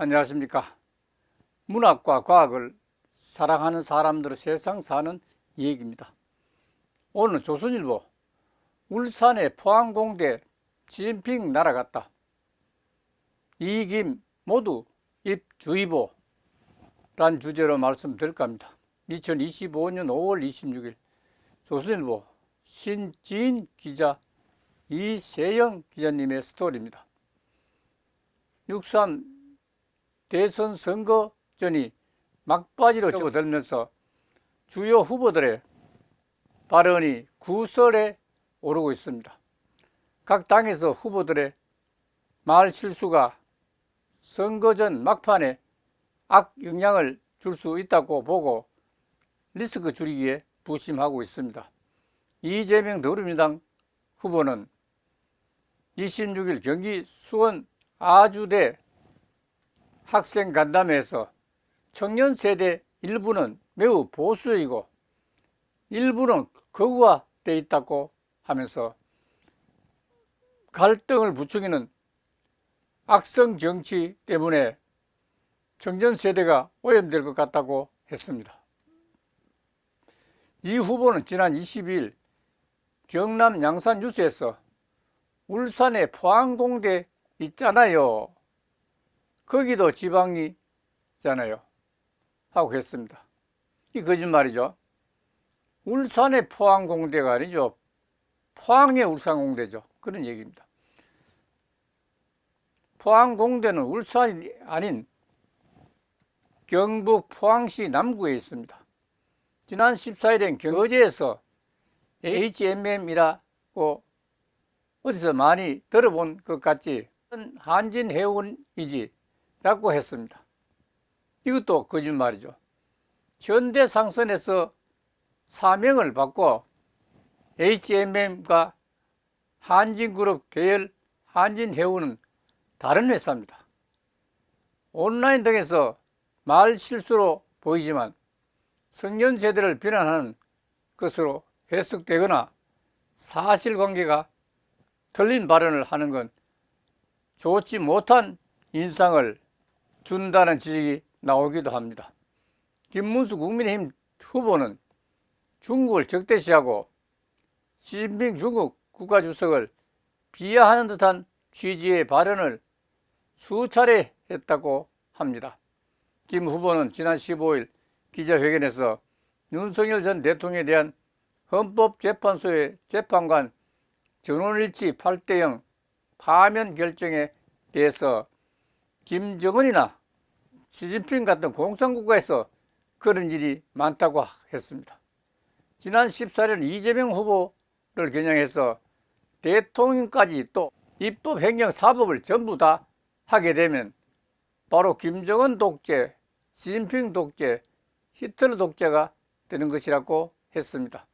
안녕하십니까. 문학과 과학을 사랑하는 사람들의 세상 사는 얘기입니다. 오늘 조선일보 울산의 포항공대 지진핑 날아갔다. 이김 모두 입주의보 란 주제로 말씀드릴까 합니다. 2025년 5월 26일 조선일보 신지인 기자 이세영 기자님의 스토리입니다. 63 대선 선거전이 막바지로 접어들면서 주요 후보들의 발언이 구설에 오르고 있습니다. 각 당에서 후보들의 말 실수가 선거 전 막판에 악 영향을 줄 수 있다고 보고 리스크 줄이기에 부심하고 있습니다. 이재명 더불어민주당 후보는 26일 경기 수원 아주대 학생 간담회에서 청년 세대 일부는 매우 보수이고 일부는 거구화돼 있다고 하면서 갈등을 부추기는 악성 정치 때문에 청년 세대가 오염될 것 같다고 했습니다. 이 후보는 지난 22일 경남 양산 뉴스에서 울산에 포항공대 있잖아요. 거기도 지방이잖아요. 하고 했습니다. 이 거짓말이죠. 울산의 포항공대가 아니죠. 포항의 울산공대죠. 그런 얘기입니다. 포항공대는 울산이 아닌 경북 포항시 남구에 있습니다. 지난 14일엔 경어제에서 HMM이라고 어디서 많이 들어본 것 같지 한진 해운이지 라고 했습니다. 이것도 거짓말이죠. 현대상선에서 사명을 바꿔 HMM과 한진그룹 계열 한진해운은 다른 회사입니다. 온라인 등에서 말 실수로 보이지만 성년 세대를 비난하는 것으로 해석되거나 사실관계가 틀린 발언을 하는 건 좋지 못한 인상을 준다는 지적이 나오기도 합니다. 김문수 국민의힘 후보는 중국을 적대시하고 시진핑 중국 국가주석을 비하하는 듯한 취지의 발언을 수차례 했다고 합니다. 김 후보는 지난 15일 기자회견에서 윤석열 전 대통령에 대한 헌법재판소의 재판관 전원일치 8대0 파면 결정에 대해서 김정은이나 시진핑 같은 공산국가에서 그런 일이 많다고 했습니다. 지난 14일 이재명 후보를 겨냥해서 대통령까지 또 입법, 행정, 사법을 전부 다 하게 되면 바로 김정은 독재, 시진핑 독재, 히틀러 독재가 되는 것이라고 했습니다.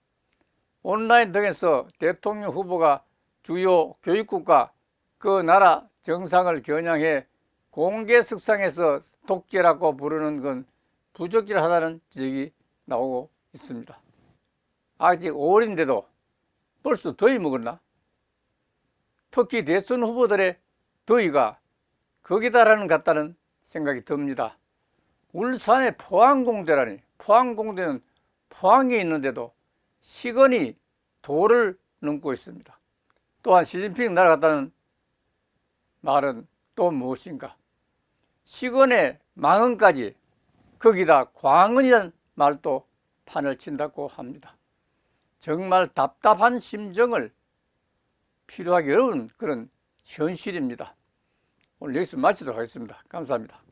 온라인 등에서 대통령 후보가 주요 교육국가 그 나라 정상을 겨냥해 공개 석상에서 독재라고 부르는 건 부적절하다는 지적이 나오고 있습니다. 아직 5월인데도 벌써 더위 먹었나? 특히 대선 후보들의 더위가 거기다라는 같다는 생각이 듭니다. 울산의 포항공대라니 포항공대는 포항에 있는데도 시건이 도를 넘고 있습니다. 또한 시진핑 날아갔다는 말은 또 무엇인가? 시건의 망언까지 거기다 광언이라는 말도 판을 친다고 합니다. 정말 답답한 심정을 필요하기 어려운 그런 현실입니다. 오늘 여기서 마치도록 하겠습니다. 감사합니다.